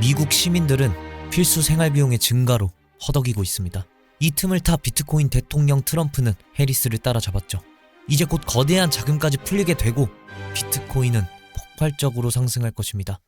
미국 시민들은 필수 생활 비용의 증가로 허덕이고 있습니다. 이 틈을 타 비트코인 대통령 트럼프는 해리스를 따라잡았죠. 이제 곧 거대한 자금까지 풀리게 되고 비트코인은 폭발적으로 상승할 것입니다.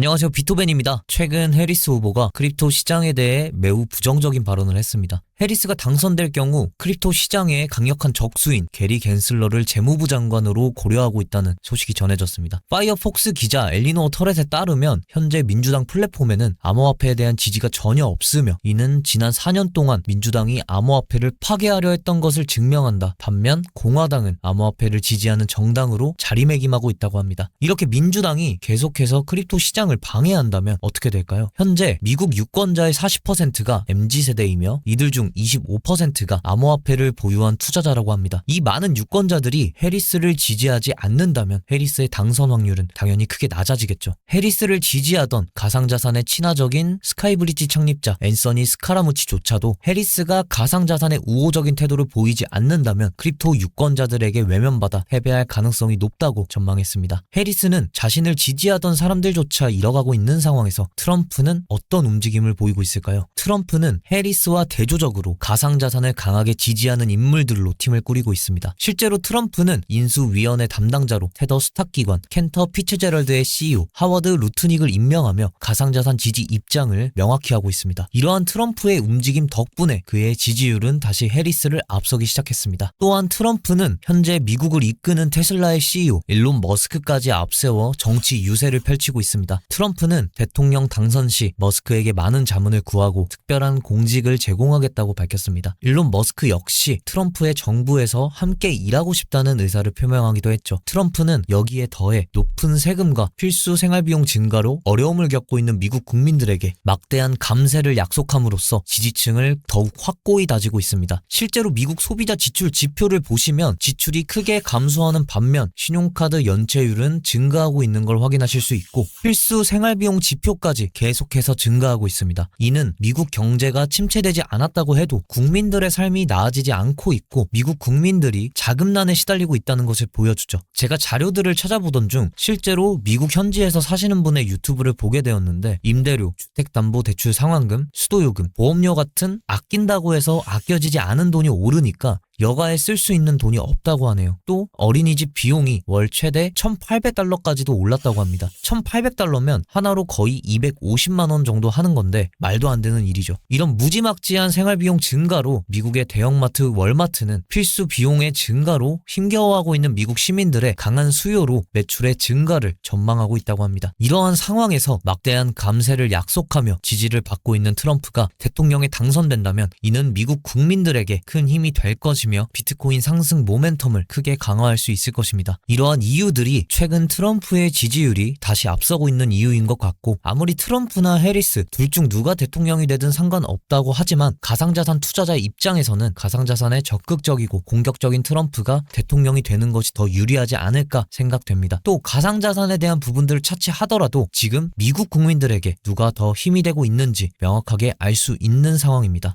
안녕하세요. 비토벤입니다. 최근 해리스 후보가 크립토 시장에 대해 매우 부정적인 발언을 했습니다. 해리스가 당선될 경우 크립토 시장의 강력한 적수인 게리 겐슬러를 재무부 장관으로 고려하고 있다는 소식이 전해졌습니다. 파이어폭스 기자 엘리노 터렛에 따르면 현재 민주당 플랫폼에는 암호화폐에 대한 지지가 전혀 없으며 이는 지난 4년 동안 민주당이 암호화폐를 파괴하려 했던 것을 증명한다. 반면 공화당은 암호화폐를 지지하는 정당으로 자리매김하고 있다고 합니다. 이렇게 민주당이 계속해서 크립토 시장 을 방해한다면 어떻게 될까요? 현재 미국 유권자의 40%가 MZ세대이며 이들 중 25%가 암호화폐를 보유한 투자자라고 합니다. 이 많은 유권자들이 해리스를 지지하지 않는다면 해리스의 당선 확률은 당연히 크게 낮아지겠죠. 해리스를 지지하던 가상자산의 친화적인 스카이브리지 창립자 앤서니 스카라무치조차도 해리스가 가상자산의 우호적인 태도를 보이지 않는다면 크립토 유권자들에게 외면받아 패배할 가능성이 높다고 전망했습니다. 해리스는 자신을 지지하던 사람들조차 잃어가고 있는 상황에서 트럼프는 어떤 움직임을 보이고 있을까요? 트럼프는 해리스와 대조적으로 가상자산을 강하게 지지하는 인물들로 팀을 꾸리고 있습니다. 실제로 트럼프는 인수위원회 담당자로 테더 스탁 기관 켄터 피츠제럴드의 CEO 하워드 루트닉을 임명하며 가상자산 지지 입장을 명확히 하고 있습니다. 이러한 트럼프의 움직임 덕분에 그의 지지율은 다시 해리스를 앞서기 시작했습니다. 또한 트럼프는 현재 미국을 이끄는 테슬라의 CEO 일론 머스크까지 앞세워 정치 유세를 펼치고 있습니다. 트럼프는 대통령 당선 시 머스크에게 많은 자문을 구하고 특별한 공직을 제공하겠다고 밝혔습니다. 일론 머스크 역시 트럼프의 정부에서 함께 일하고 싶다는 의사를 표명하기도 했죠. 트럼프는 여기에 더해 높은 세금과 필수 생활비용 증가로 어려움을 겪고 있는 미국 국민들에게 막대한 감세를 약속함으로써 지지층을 더욱 확고히 다지고 있습니다. 실제로 미국 소비자 지출 지표를 보시면 지출이 크게 감소하는 반면 신용카드 연체율은 증가하고 있는 걸 확인하실 수 있고 필수 생활비용 지표까지 계속해서 증가하고 있습니다. 이는 미국 경제가 침체되지 않았다고 해도 국민들의 삶이 나아지지 않고 있고 미국 국민들이 자금난에 시달리고 있다는 것을 보여주죠. 제가 자료들을 찾아보던 중 실제로 미국 현지에서 사시는 분의 유튜브를 보게 되었는데 임대료, 주택담보대출 상환금, 수도요금, 보험료 같은 아낀다고 해서 아껴지지 않은 돈이 오르니까 여가에 쓸 수 있는 돈이 없다고 하네요. 또 어린이집 비용이 월 최대 1,800달러까지도 올랐다고 합니다. 1,800달러면 하나로 거의 250만 원 정도 하는 건데 말도 안 되는 일이죠. 이런 무지막지한 생활비용 증가로 미국의 대형마트 월마트는 필수 비용의 증가로 힘겨워하고 있는 미국 시민들의 강한 수요로 매출의 증가를 전망하고 있다고 합니다. 이러한 상황에서 막대한 감세를 약속하며 지지를 받고 있는 트럼프가 대통령에 당선된다면 이는 미국 국민들에게 큰 힘이 될 것 이며 비트코인 상승 모멘텀을 크게 강화할 수 있을 것입니다. 이러한 이유들이 최근 트럼프의 지지율이 다시 앞서고 있는 이유인 것 같고 아무리 트럼프나 해리스 둘 중 누가 대통령이 되든 상관없다고 하지만 가상자산 투자자의 입장에서는 가상자산에 적극적이고 공격적인 트럼프가 대통령이 되는 것이 더 유리하지 않을까 생각됩니다. 또 가상자산에 대한 부분들을 차치하더라도 지금 미국 국민들에게 누가 더 힘이 되고 있는지 명확하게 알 수 있는 상황입니다.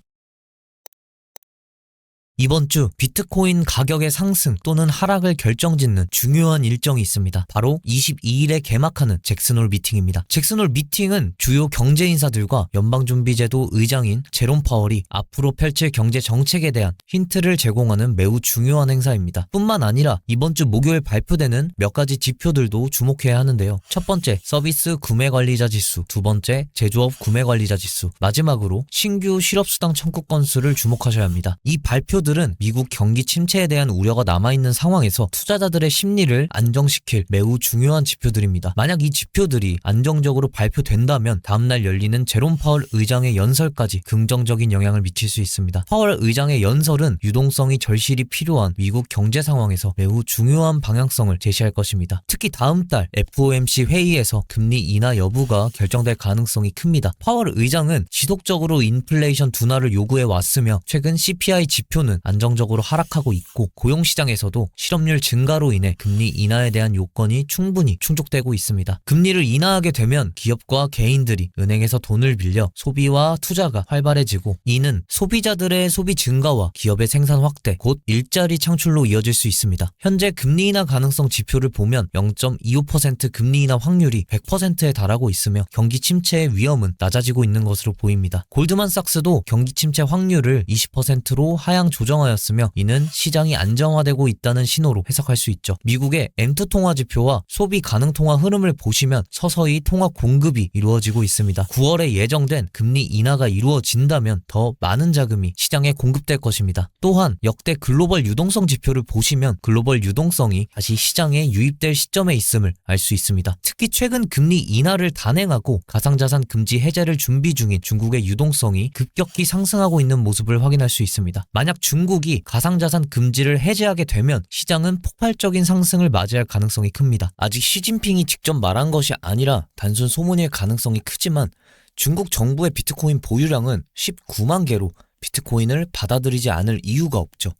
이번 주 비트코인 가격의 상승 또는 하락을 결정짓는 중요한 일정이 있습니다. 바로 22일에 개막하는 잭슨홀 미팅입니다. 잭슨홀 미팅은 주요 경제 인사들과 연방준비제도 의장인 제롬 파월이 앞으로 펼칠 경제 정책에 대한 힌트를 제공하는 매우 중요한 행사입니다. 뿐만 아니라 이번 주 목요일 발표되는 몇 가지 지표들도 주목해야 하는데요. 첫 번째, 서비스 구매 관리자 지수, 두 번째, 제조업 구매 관리자 지수, 마지막으로 신규 실업수당 청구 건수를 주목하셔야 합니다. 이 발표 들은 미국 경기 침체에 대한 우려가 남아있는 상황에서 투자자들의 심리를 안정시킬 매우 중요한 지표들입니다. 만약 이 지표들이 안정적으로 발표된다면 다음날 열리는 제롬 파월 의장의 연설까지 긍정적인 영향을 미칠 수 있습니다. 파월 의장의 연설은 유동성이 절실히 필요한 미국 경제 상황에서 매우 중요한 방향성을 제시할 것입니다. 특히 다음 달 FOMC 회의에서 금리 인하 여부가 결정될 가능성이 큽니다. 파월 의장은 지속적으로 인플레이션 둔화를 요구해 왔으며 최근 CPI 지표는 물가는 안정적으로 하락하고 있고 고용시장에서도 실업률 증가로 인해 금리 인하에 대한 요건이 충분히 충족되고 있습니다. 금리를 인하하게 되면 기업과 개인들이 은행에서 돈을 빌려 소비와 투자가 활발해지고 이는 소비자들의 소비 증가와 기업의 생산 확대, 곧 일자리 창출로 이어질 수 있습니다. 현재 금리 인하 가능성 지표를 보면 0.25% 금리 인하 확률이 100%에 달하고 있으며 경기 침체의 위험은 낮아지고 있는 것으로 보입니다. 골드만삭스도 경기 침체 확률을 20%로 하향 조정 하였으며 이는 시장이 안정화되고 있다는 신호로 해석할 수 있죠. 미국의 M2 통화 지표와 소비 가능 통화 흐름을 보시면 서서히 통화 공급이 이루어지고 있습니다. 9월에 예정된 금리 인하가 이루어진다면 더 많은 자금이 시장에 공급될 것입니다. 또한 역대 글로벌 유동성 지표를 보시면 글로벌 유동성이 다시 시장에 유입될 시점에 있음을 알 수 있습니다. 특히 최근 금리 인하를 단행하고 가상자산 금지 해제를 준비 중인 중국의 유동성이 급격히 상승하고 있는 모습을 확인할 수 있습니다. 만약 중 국이 가상자산 금지를 해제하게 되면 시장은 폭발적인 상승을 맞이할 가능성이 큽니다. 아직 시진핑이 직접 말한 것이 아니라 단순 소문일 가능성이 크지만 중국 정부의 비트코인 보유량은 19만 개로 비트코인을 받아들이지 않을 이유가 없죠.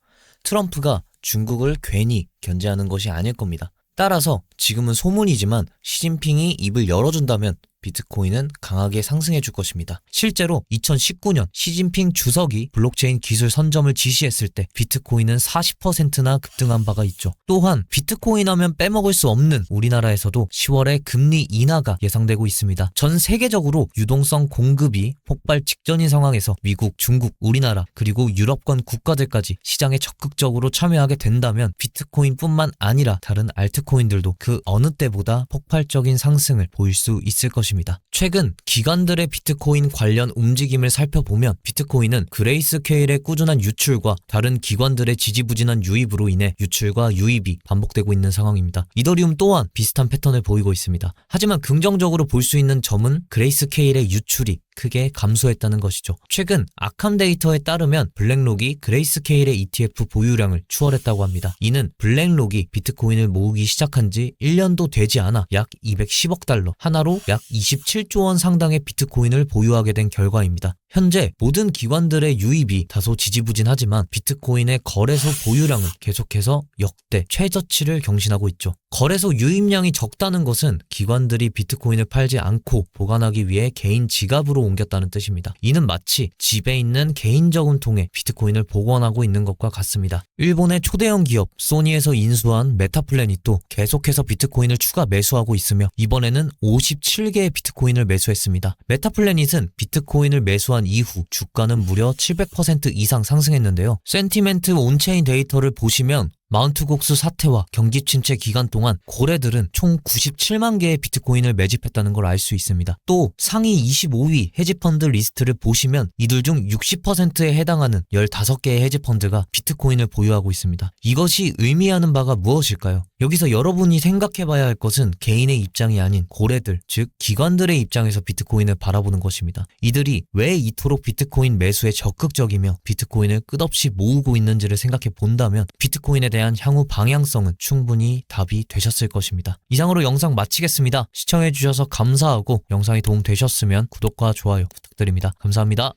트럼프가 중국을 괜히 견제하는 것이 아닐 겁니다. 따라서 지금은 소문이지만 시진핑이 입을 열어준다면 비트코인은 강하게 상승해 줄 것입니다. 실제로 2019년 시진핑 주석이 블록체인 기술 선점을 지시했을 때 비트코인은 40%나 급등한 바가 있죠. 또한 비트코인 하면 빼먹을 수 없는 우리나라에서도 10월에 금리 인하가 예상되고 있습니다. 전 세계적으로 유동성 공급이 폭발 직전인 상황에서 미국, 중국, 우리나라 그리고 유럽권 국가들까지 시장에 적극적으로 참여하게 된다면 비트코인뿐만 아니라 다른 알트코인들도 그 어느 때보다 폭발적인 상승을 보일 수 있을 것입니다. 최근 기관들의 비트코인 관련 움직임을 살펴보면 비트코인은 그레이스케일의 꾸준한 유출과 다른 기관들의 지지부진한 유입으로 인해 유출과 유입이 반복되고 있는 상황입니다. 이더리움 또한 비슷한 패턴을 보이고 있습니다. 하지만 긍정적으로 볼 수 있는 점은 그레이스케일의 유출이 크게 감소했다는 것이죠. 최근 아캄 데이터에 따르면 블랙록이 그레이스케일의 ETF 보유량을 추월했다고 합니다. 이는 블랙록이 비트코인을 모으기 시작한 지 1년도 되지 않아 약 210억 달러, 하나로 약 27조 원 상당의 비트코인을 보유하게 된 결과입니다. 현재 모든 기관들의 유입이 다소 지지부진하지만 비트코인의 거래소 보유량은 계속해서 역대 최저치를 경신하고 있죠. 거래소 유입량이 적다는 것은 기관들이 비트코인을 팔지 않고 보관하기 위해 개인 지갑으로 옮겼다는 뜻입니다. 이는 마치 집에 있는 개인 저금 통에 비트코인을 복원하고 있는 것과 같습니다. 일본의 초대형 기업 소니에서 인수한 메타플래닛도 계속해서 비트코인을 추가 매수하고 있으며 이번에는 57개의 비트코인을 매수했습니다. 메타플래닛은 비트코인을 매수 한 이후 주가는 무려 700% 이상 상승했는데요. 센티멘트 온체인 데이터를 보시면 마운트곡스 사태와 경기 침체 기간 동안 고래들은 총 97만 개의 비트코인을 매집했다는 걸 알 수 있습니다. 또 상위 25위 헤지펀드 리스트를 보시면 이들 중 60%에 해당하는 15개의 헤지펀드가 비트코인을 보유하고 있습니다. 이것이 의미하는 바가 무엇일까요? 여기서 여러분이 생각해 봐야 할 것은 개인의 입장이 아닌 고래들, 즉 기관들의 입장에서 비트코인을 바라보는 것입니다. 이들이 왜 이토록 비트코인 매수에 적극적이며 비트코인을 끝없이 모으고 있는지를 생각해 본다면 비트코인에 대한 향후 방향성은 충분히 답이 되셨을 것입니다. 이상으로 영상 마치겠습니다. 시청해주셔서 감사하고 영상이 도움되셨으면 구독과 좋아요 부탁드립니다. 감사합니다.